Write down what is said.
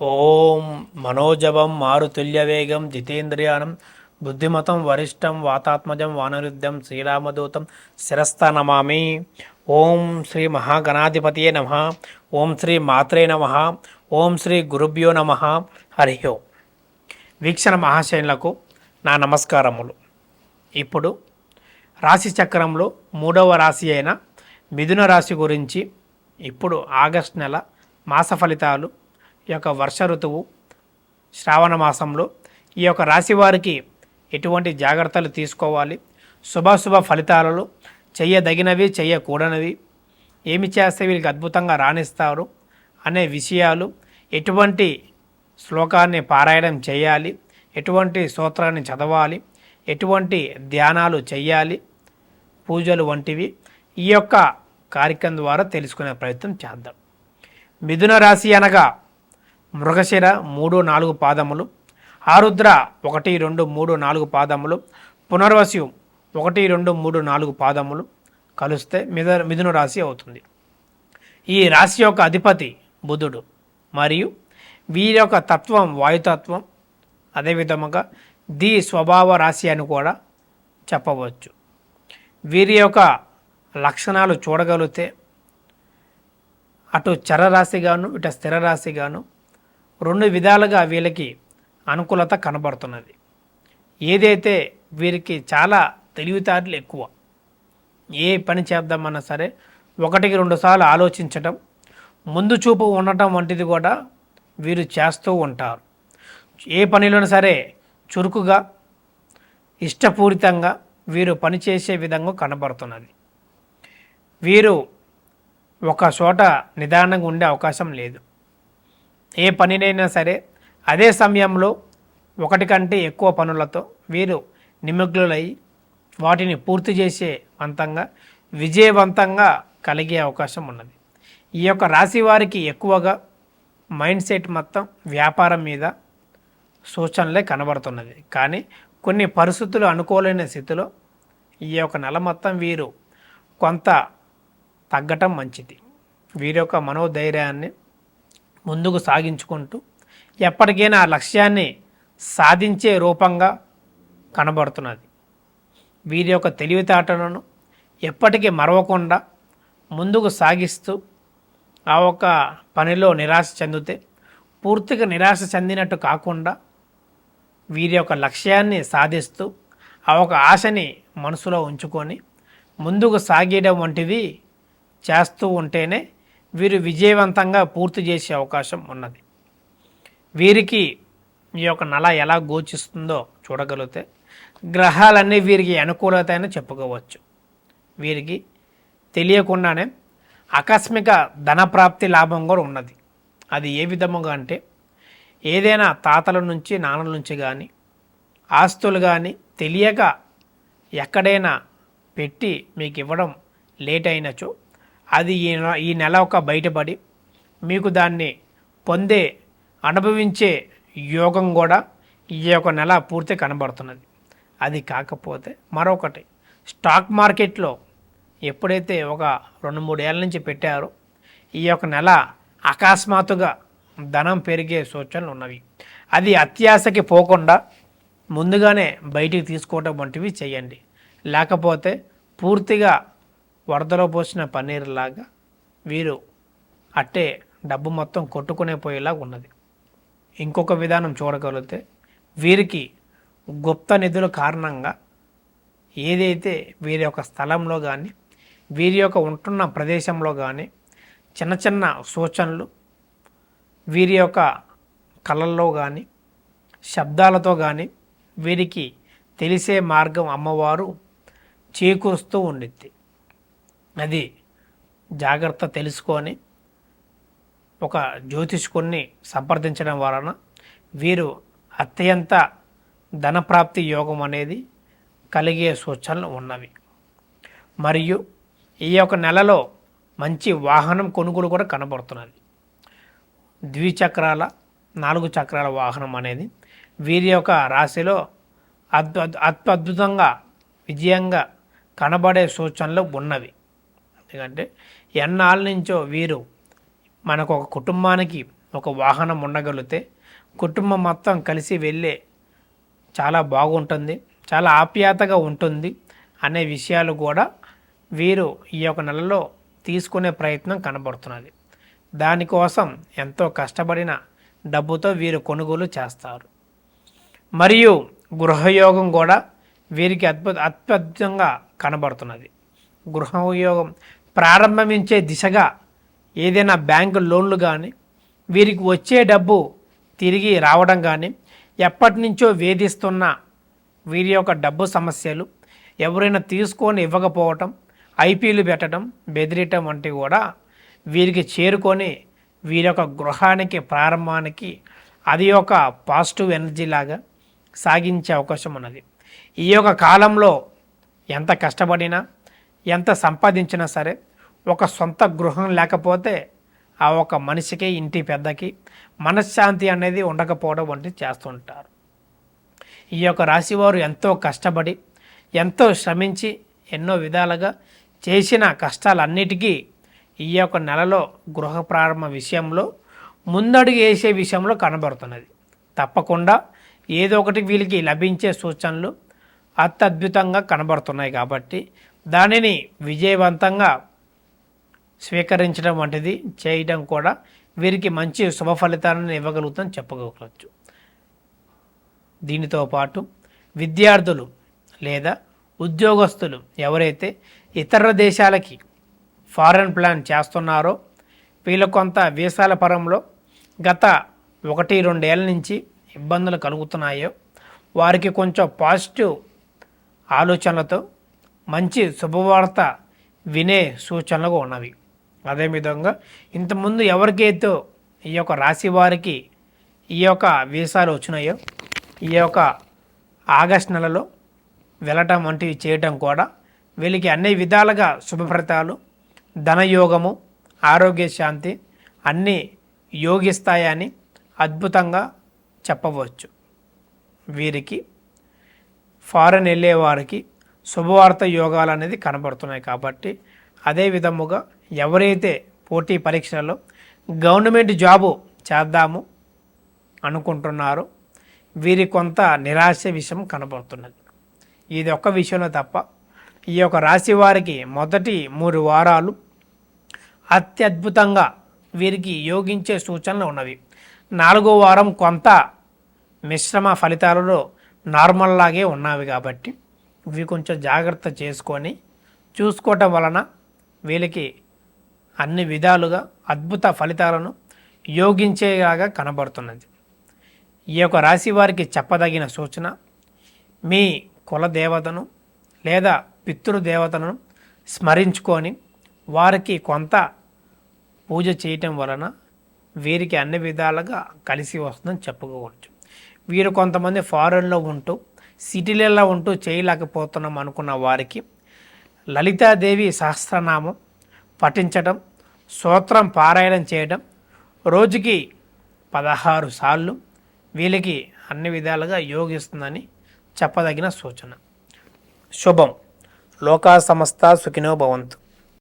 ఓం మనోజవం మారుతుల్యవేగం జితేంద్రియానం బుద్ధిమతం వరిష్టం వాతాత్మజం వానరుద్ధం శ్రీరామదూతం శిరస్థనమామి ఓం శ్రీ మహాగణాధిపతియే నమ. ఓం శ్రీ మాత్రే నమ. ఓం శ్రీ గురుభ్యో నమ. హరి ఓం. వీక్షణ మహాశైనులకు నా నమస్కారములు. ఇప్పుడు రాశి చక్రంలో మూడవ రాశి అయిన మిథున రాశి గురించి ఇప్పుడు ఆగస్ట్ నెల మాస ఫలితాలు ఈ యొక్క వర్ష ఋతువు శ్రావణ మాసంలో ఈ యొక్క రాశి వారికి ఎటువంటి జాగ్రత్తలు తీసుకోవాలి? శుభాశుభ ఫలితాలలో చేయదగినవి చేయకూడనివి ఏమి చేస్తే వీళ్ళకి అద్భుతంగా రాణిస్తారు అనే విషయాలు ఎటువంటి శ్లోకాన్ని పారాయణం చేయాలి? ఎటువంటి స్తోత్రాన్ని చదవాలి? ఎటువంటి ధ్యానాలు చేయాలి పూజలు వంటివి ఈ యొక్క కార్యక్రమం ద్వారా తెలుసుకునే ప్రయత్నం చేద్దాం. మిథున రాశి అనగా మృగశిర మూడు నాలుగు పాదములు ఆరుద్ర ఒకటి రెండు మూడు నాలుగు పాదములు పునర్వసు ఒకటి రెండు మూడు నాలుగు పాదములు కలిస్తే మిథ మిథున రాశి అవుతుంది. ఈ రాశి యొక్క అధిపతి బుధుడు మరియు వీరి యొక్క తత్వం వాయుతత్వం అదేవిధముగా ది స్వభావ రాశి అని కూడా చెప్పవచ్చు. వీరి యొక్క లక్షణాలు చూడగలిగితే అటు చరరాశిగాను ఇటు స్థిర రాశిగాను రెండు విధాలుగా వీళ్ళకి అనుకూలత కనబడుతున్నది. ఏదైతే వీరికి చాలా తెలివితేటలు ఎక్కువ ఏ పని చేద్దామన్నా సరే ఒకటికి రెండుసార్లు ఆలోచించటం ముందు చూపు ఉండటం వంటిది కూడా వీరు చేస్తూ ఉంటారు. ఏ పనిలోనూ సరే చురుకుగా ఇష్టపూరితంగా వీరు పనిచేసే విధంగా కనబడుతున్నది. వీరు ఒక చోట నిదానంగా ఉండే అవకాశం లేదు. ఏ పనినైనా సరే అదే సమయంలో ఒకటి కంటే ఎక్కువ పనులతో వీరు నిమగ్నులై వాటిని పూర్తి చేసే వంతంగా విజయవంతంగా కలిగే అవకాశం ఉన్నది. ఈ యొక్క రాశి వారికి ఎక్కువగా మైండ్ సెట్ మొత్తం వ్యాపారం మీద సూచనలే కనబడుతున్నది. కానీ కొన్ని పరిస్థితులు అనుకోలేని స్థితిలో ఈ యొక్క నెల మొత్తం వీరు కొంత తగ్గటం మంచిది. వీరి యొక్క మనోధైర్యాన్ని ముందుకు సాగించుకుంటూ ఎప్పటికైనా ఆ లక్ష్యాన్ని సాధించే రూపంగా కనబడుతున్నది. వీరి యొక్క తెలివితేటలను ఎప్పటికీ మరవకుండా ముందుకు సాగిస్తూ ఆ ఒక్క పనిలో నిరాశ చెందితే పూర్తిగా నిరాశ చెందినట్టు కాకుండా వీరి యొక్క లక్ష్యాన్ని సాధిస్తూ ఆ ఒక ఆశని మనసులో ఉంచుకొని ముందుకు సాగేయడం వంటివి చేస్తూ ఉంటేనే వీరు విజయవంతంగా పూర్తి చేసే అవకాశం ఉన్నది. వీరికి ఈ యొక్క నల ఎలా గోచిస్తుందో చూడగలిగితే గ్రహాలన్నీ వీరికి అనుకూలత అని చెప్పుకోవచ్చు. వీరికి తెలియకుండానే ఆకస్మిక ధనప్రాప్తి లాభం కూడా ఉన్నది. అది ఏ విధముగా అంటే ఏదైనా తాతల నుంచి నాన్నల నుంచి కానీ ఆస్తులు కానీ తెలియక ఎక్కడైనా పెట్టి మీకు ఇవ్వడం లేట్ అయినచో అది ఈ ఈ నెల ఒక బయటపడి మీకు దాన్ని పొందే అనుభవించే యోగం కూడా ఈ యొక్క నెల పూర్తి కనబడుతున్నది. అది కాకపోతే మరొకటి స్టాక్ మార్కెట్లో ఎప్పుడైతే ఒక రెండు మూడు ఏళ్ళ నుంచి పెట్టారో ఈ యొక్క నెల అకస్మాత్తుగా ధనం పెరిగే సూచనలు ఉన్నవి. అది అత్యాశకి పోకుండా ముందుగానే బయటికి తీసుకోవటం వంటివి చేయండి. లేకపోతే పూర్తిగా వరదలో పోసిన పన్నీరులాగా వీరు అట్టే డబ్బు మొత్తం కొట్టుకునే పోయేలాగా ఉన్నది. ఇంకొక విధానం చూడగలిగితే వీరికి గుప్త నిధుల కారణంగా ఏదైతే వీరి యొక్క స్థలంలో కానీ వీరి యొక్క ఉంటున్న ప్రదేశంలో కానీ చిన్న చిన్న సూచనలు వీరి యొక్క కళల్లో కానీ శబ్దాలతో కానీ వీరికి తెలిసే మార్గం అమ్మవారు చేకూరుస్తూ ఉండిద్ది. అది జాగ్రత్త తెలుసుకొని ఒక జ్యోతిష్కుని సంప్రదించడం వలన వీరు అత్యంత ధనప్రాప్తి యోగం అనేది కలిగే సూచనలు ఉన్నవి. మరియు ఈ యొక్క నెలలో మంచి వాహనం కొనుగోలు కూడా కనబడుతున్నది. ద్విచక్రాల నాలుగు చక్రాల వాహనం అనేది వీరి యొక్క రాశిలో అద్భు అత్యద్భుతంగా విజయంగా కనబడే సూచనలు ఉన్నవి. ఎందుకంటే ఎన్నాళ్ళ నుంచో వీరు మనకు ఒక కుటుంబానికి ఒక వాహనం ఉండగలిగితే కుటుంబం మొత్తం కలిసి వెళ్ళే చాలా బాగుంటుంది చాలా ఆప్యాయతగా ఉంటుంది అనే విషయాలు కూడా వీరు ఈ యొక్క నెలలో తీసుకునే ప్రయత్నం కనబడుతున్నది. దానికోసం ఎంతో కష్టపడిన డబ్బుతో వీరు కొనుగోలు చేస్తారు. మరియు గృహయోగం కూడా వీరికి అద్భుత అత్యద్భుతంగా కనబడుతున్నది. గృహయోగం ప్రారంభించే దిశగా ఏదైనా బ్యాంకు లోన్లు కానీ వీరికి వచ్చే డబ్బు తిరిగి రావడం కానీ ఎప్పటి నుంచో వేధిస్తున్న వీరి యొక్క డబ్బు సమస్యలు ఎవరైనా తీసుకొని ఇవ్వకపోవటం ఐపీలు పెట్టడం బెదిరియటం వంటివి కూడా వీరికి చేరుకొని వీరి యొక్క గృహానికి ప్రారంభానికి అది ఒక పాజిటివ్ ఎనర్జీ లాగా సాగించే అవకాశం ఉన్నది. ఈ యొక్క కాలంలో ఎంత కష్టపడినా ఎంత సంపాదించినా సరే ఒక సొంత గృహం లేకపోతే ఆ ఒక మనిషికి ఇంటి పెద్దకి మనశ్శాంతి అనేది ఉండకపోవడం వంటివి చేస్తుంటారు. ఈ యొక్క రాశివారు ఎంతో కష్టపడి ఎంతో శ్రమించి ఎన్నో విధాలుగా చేసిన కష్టాలన్నిటికీ ఈ యొక్క నెలలో గృహ ప్రారంభ విషయంలో ముందడుగు వేసే విషయంలో కనబడుతున్నది. తప్పకుండా ఏదో ఒకటి వీళ్ళకి లభించే సూచనలు అత్యద్భుతంగా కనబడుతున్నాయి కాబట్టి దానిని విజయవంతంగా స్వీకరించడం వంటిది చేయడం కూడా వీరికి మంచి శుభ ఫలితాలను ఇవ్వగలుగుతాం చెప్పగలవచ్చు దీనితో పాటు విద్యార్థులు లేదా ఉద్యోగస్తులు ఎవరైతే ఇతర దేశాలకి ఫారెన్ ప్లాన్ చేస్తున్నారో వీళ్ళు కొంత వీసాల పరంలో గత ఒకటి రెండేళ్ళ నుంచి ఇబ్బందులు కలుగుతున్నాయో వారికి కొంచెం పాజిటివ్ ఆలోచనలతో మంచి శుభవార్త వినే సూచనలు ఉన్నవి. అదేవిధంగా ఇంతకుముందు ఎవరికైతే ఈ యొక్క రాశి వారికి ఈ యొక్క వీసాలు వచ్చినాయో ఈ యొక్క ఆగస్ట్ నెలలో వెళ్ళటం వంటివి చేయటం కూడా వీళ్ళకి అన్ని విధాలుగా శుభఫలితాలు ధనయోగము ఆరోగ్య శాంతి అన్నీ యోగిస్తాయని అద్భుతంగా చెప్పవచ్చు. వీరికి ఫారెన్ వెళ్ళే వారికి శుభవార్త యోగాలు అనేది కనబడుతున్నాయి కాబట్టి అదే విధముగా ఎవరైతే పోటీ పరీక్షలలో గవర్నమెంట్ జాబు చేద్దాము అనుకుంటున్నారో వీరి కొంత నిరాశ విషయం కనబడుతున్నది. ఇది ఒక్క విషయంలో తప్ప ఈ యొక్క రాశి వారికి మొదటి మూడు వారాలు అత్యద్భుతంగా వీరికి యోగించే సూచనలు ఉన్నవి. నాలుగో వారం కొంత మిశ్రమ ఫలితాలలో నార్మల్ లాగే ఉన్నవి కాబట్టి ఇవి కొంచెం జాగ్రత్త చేసుకొని చూసుకోవటం వలన వీళ్ళకి అన్ని విధాలుగా అద్భుత ఫలితాలను యోగించేలాగా కనబడుతున్నది. ఈ యొక్క రాశి వారికి చెప్పదగిన సూచన మీ కుల దేవతను లేదా పితృదేవతను స్మరించుకొని వారికి కొంత పూజ చేయటం వలన వీరికి అన్ని విధాలుగా కలిసి వస్తుందని చెప్పుకోవచ్చు. వీరు కొంతమంది ఫారెన్లో ఉంటూ సిటీలలో ఉంటూ చేయలేకపోతున్నాం అనుకున్న వారికి లలితాదేవి సహస్రనామం పఠించడం సూత్రం పారాయణం చేయడం రోజుకి పదహారు సార్లు వీళ్ళకి అన్ని విధాలుగా యోగిస్తుందని చెప్పదగిన సూచన. శుభం. లోకా సమస్త సుఖినో భవంతు.